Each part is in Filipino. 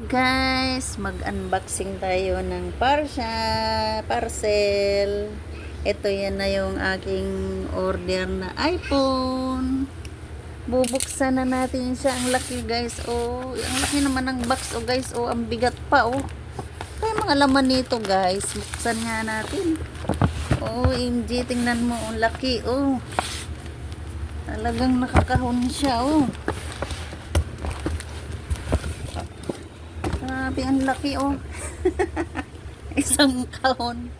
Guys, mag-unboxing tayo ng parsha, parcel. Ito yan na yung aking order na iPhone. Bubuksan na natin siya. Ang laki guys. Oh, ang laki naman ng box. Oh guys, oh, ang bigat pa oh. Kaya mga laman nito guys. Buksan nga natin. Oh, MG, tingnan mo. Ang laki oh. Talagang nakakahon siya oh. Grabe, ang laki oh. Isang kahon.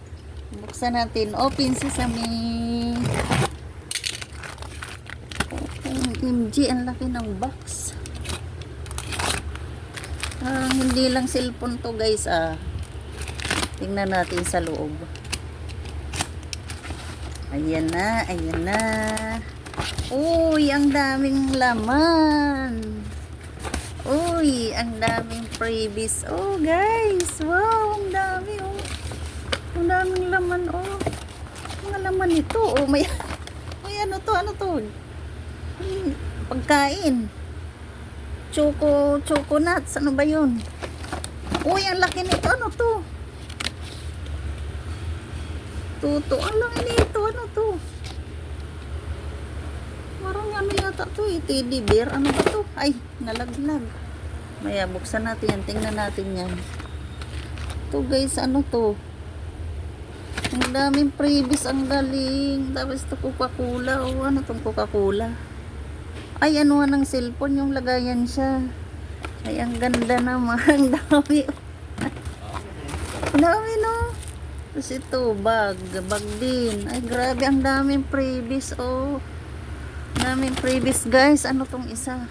Buksan natin. Open sesame. MG, ang laki ng box. Ah, hindi lang cellphone to guys ah. Tingnan natin sa loob. Ayan na, ayan na. Uy, ang daming laman. Uy, ang daming freebies. Oh, guys. Wow, ang dami, oh. Ang daming laman, oh. Mga laman nito, oh. May, may ano to, ano to? Pagkain. Choco, choco nuts. Ano ba yun? Uy, ang laki nito. Ano to? Tuto. Ang laki nito. Ano to? Parang ano yata to eh. Teddy bear. Ano ba to? Ay, nalaglag. Maya, buksan natin yan. Tingnan natin yan. To guys, ano to? Ang daming previous. Ang galing. Tapos to Coca-Cola. O ano tong Coca-Cola? Ay, ano ng cellphone. Yung lagayan siya. Ay, ang ganda naman. Ang dami. Ang dami no. Tapos ito, bag. Bag din. Ay, grabe. Ang daming previous. Oh. Daming previous guys. Ano tong isa?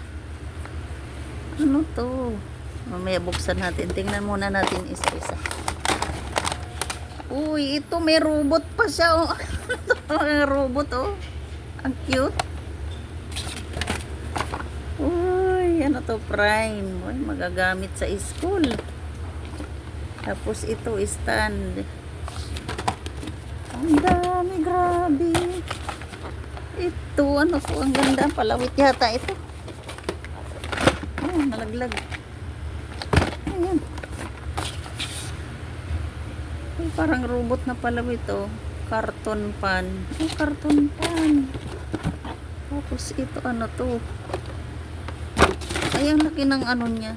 Ano to? Mamaya buksan natin. Tingnan muna natin isa-isa. Uy, ito may robot pa siya. Oh. ito may robot oh. Ang cute. Uy, ano to? Prime. Uy, magagamit sa school. Tapos ito, stand. Ang dami, grabe. Ito, ano to? Ang ganda. Palawit yata ito. Oh, nalaglag. Ayan. Ay, parang robot na palawit oh. Carton pan. Ay, carton pan. Tapos ito, ano to? Ay, ang laki ng ano niya.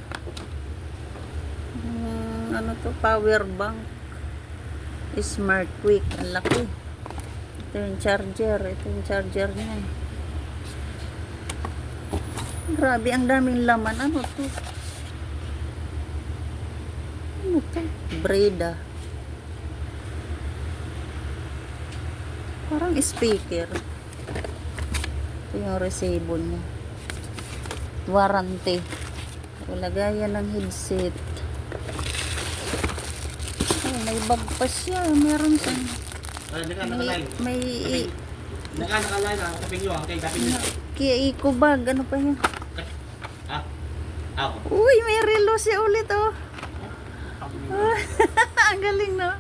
Hmm, ano to? Power bank. Smart Quick. Ang laki. Ito yung charger. Ito yung charger niya. Grabe, ang daming laman. Ano to? Ano to? Breda. Parang speaker. Ito yung resibo niya. Warranty. Lagayan ng headset. May bag pa siya. Meron siyang may, may Naka nakaline ang kaping nyo, ang kay kaping nyo. Kia eco bag. Ano pa yun? Ah. Ah. Uy, may relo siya ulit oh. Ang galing no?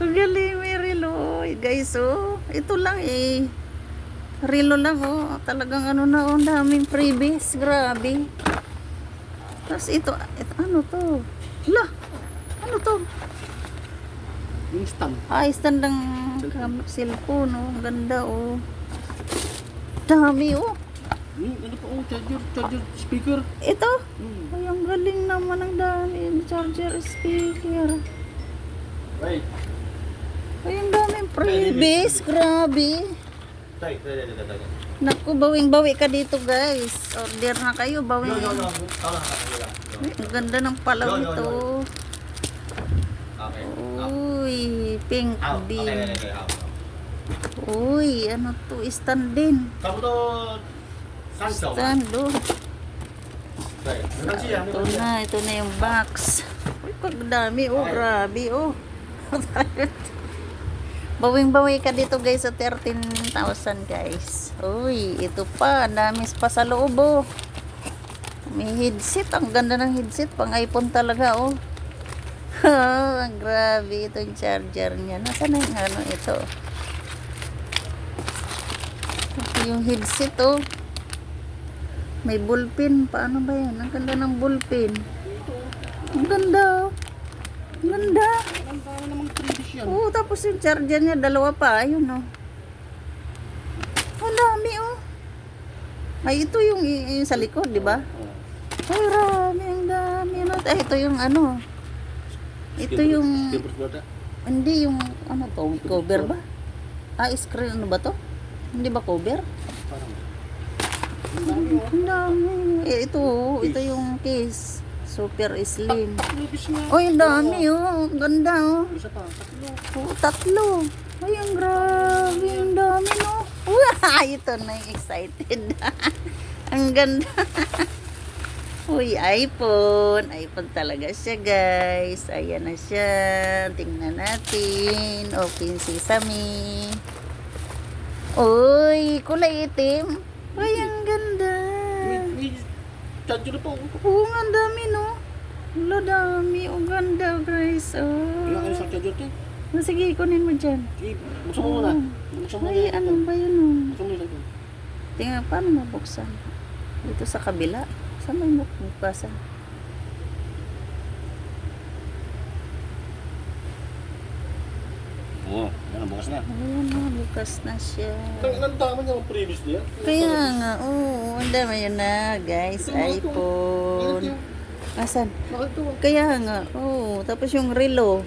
Ang galing, may relo. Uy, Guys, oh. Ito lang eh. Relo lang oh. Talagang ano na oh. Daming freebies. Grabe. Tapos ito, ito, ano to? Hala, ano to? Yung stand. Ay, stand ng kam- cellphone oh. Ang ganda oh. Dami oh. Hmm, ano pa oh, charger, charger, speaker. Ito. Hmm. Ay, ang galing naman ang dami. Charger, speaker. Wait. Ay, ang daming freebies. Grabe. Tay, tay, tay, tay, tay. Naku, bawing-bawi ka dito, guys. Order na kayo, bawing. Yo, yo, yo. Tama, tama. Ay, ang ganda ng palaw Yo, yo, nito. Okay. Uy, pink Out. Okay, okay, okay. Out. Uy, ano to? Stand din. Kamu to Sancho. Stand. Ano siya? Ito na, ito na yung box. Uy, pagdami, oh, grabe, oh. Bawing-bawi ka dito, guys, sa 13,000, guys. Uy, ito pa, ang dami pa sa loob, oh. May headset, ang ganda ng headset, pang iPhone talaga, oh. ang grabe, ito yung charger niya. Nasaan na yung ano ito? Ito yung headset, oh. May bullpen. Paano ba yan? Ang ganda ng bullpen. Ang ganda. Ganda. Ang yan. Oo, tapos yung charger niya, dalawa pa. Ayun, oh. Ang dami, oh. Ay, ito yung, yung sa likod, di ba? Oh. Ay, rami, ang dami. Ano? Ay, ito yung ano. Ito yung, hindi yung, ano to, cover ba? Ah, screen, ano ba to? Hindi ba cover? Parang. Ang dami. Eh, ito, oh, ito yung case. Super slim. Oh, ang dami, oh. Ang ganda, oh. Isa pa, tatlo. Oh, tatlo. Ay, ang grabe. Ang dami, no? Wow, ito na yung excited. ang ganda. Uy, iPhone. iPhone talaga siya, guys. Ayan na siya. Tingnan natin. Open sesame. Uy, kulay itim. Ay, ang ganda. Charger na po. Oo, ang dami, no? Wala, dami. Ang ganda, guys. Oh. Ilang sa charger te? Oh, Sige, kunin mo dyan. Sige, buksan mo muna. Buksan mo Ay, ano ba yun? oh? Buksan mo. Tingnan, paano mabuksan? Dito sa kabila. Saan may mabuksan? Oo, yan, bukas na. Ayan na, bukas na siya. Ang dami niya ang previous niya. Kaya nga, oo, ang dami yun na, guys. IPhone. Asan? Kaya nga, oo. Tapos yung relo.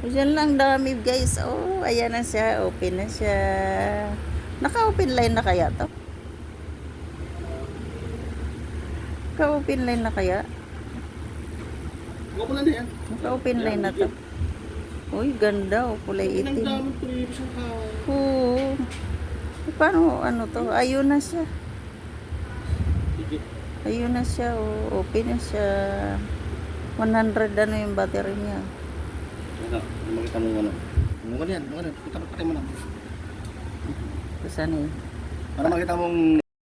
Diyan lang dami, guys. Oh, ayan na siya. Open na siya. Naka-open line na kaya to? Naka-open line na kaya? Huwag mo na yan. Naka-open line na to. Uy, ganda. Oh, kulay itim. ang tao. Oo. Paano, ano to? Ayun na siya. Ayun na siya. Oh. Open na siya. 100 ano yung battery niya. Ano, makita mo ano. Ano yan, ano yan. Kita mo, na. Saan yun? Para makita mong